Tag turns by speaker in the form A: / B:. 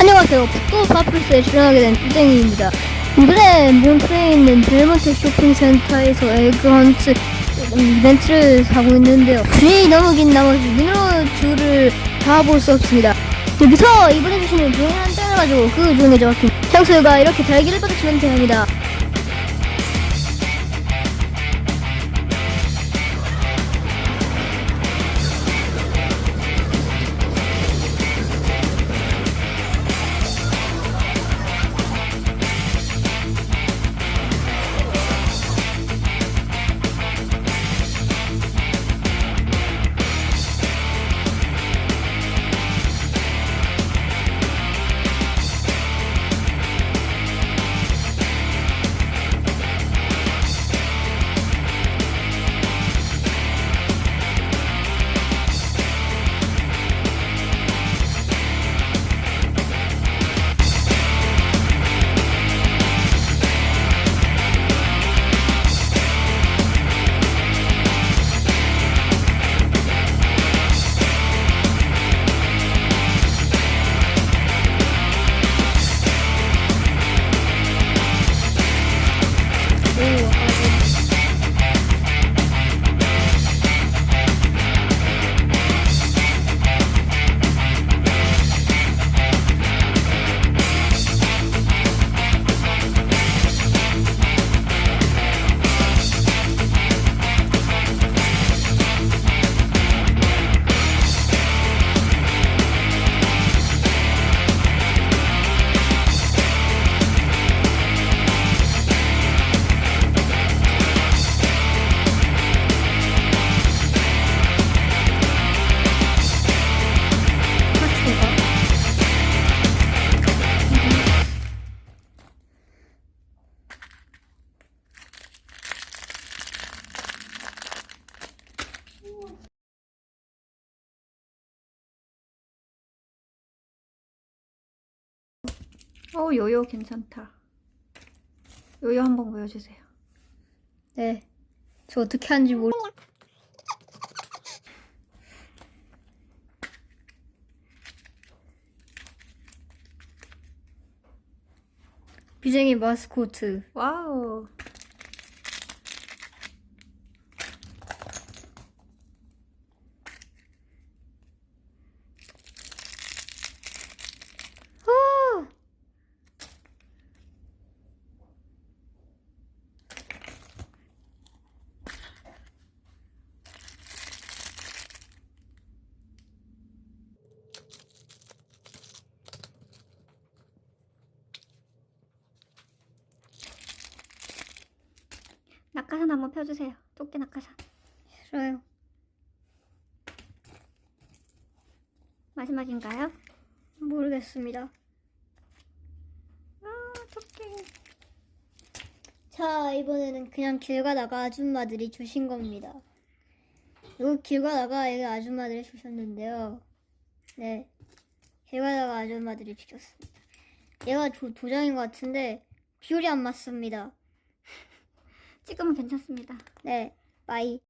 A: 안녕하세요. 북도 파플스에 출연하게 된 뚜쟁이입니다. 이번에 몬트레에 있는 벨몬트 쇼핑센터에서 에그헌트 이벤트를 하고 있는데요. 줄이 너무 긴 나머지 미니어줄을 다볼 수 없습니다. 여기서 이번에 주시는 종이 한 장을 가지고 그 종에 적힌 향수가 이렇게 달기를 받으시면 됩니다.
B: 어 요요 괜찮다. 요요 한번 보여주세요.
A: 네. 저 어떻게 하는지 모르. 비쟁이 마스코트.
B: 와우. 낙하산 한번 펴주세요. 토끼 낙하산.
A: 싫어요.
B: 마지막인가요?
A: 모르겠습니다.
B: 아 토끼.
A: 자, 이번에는 그냥 길 가다가 아줌마들이 주신 겁니다. 이거 길 가다가 여기 아줌마들이 주셨는데요. 네. 길 가다가 아줌마들이 주셨습니다. 얘가 도, 도장인 것 같은데 비율이 안 맞습니다.
B: 찍으면 괜찮습니다.
A: 네. 빠이.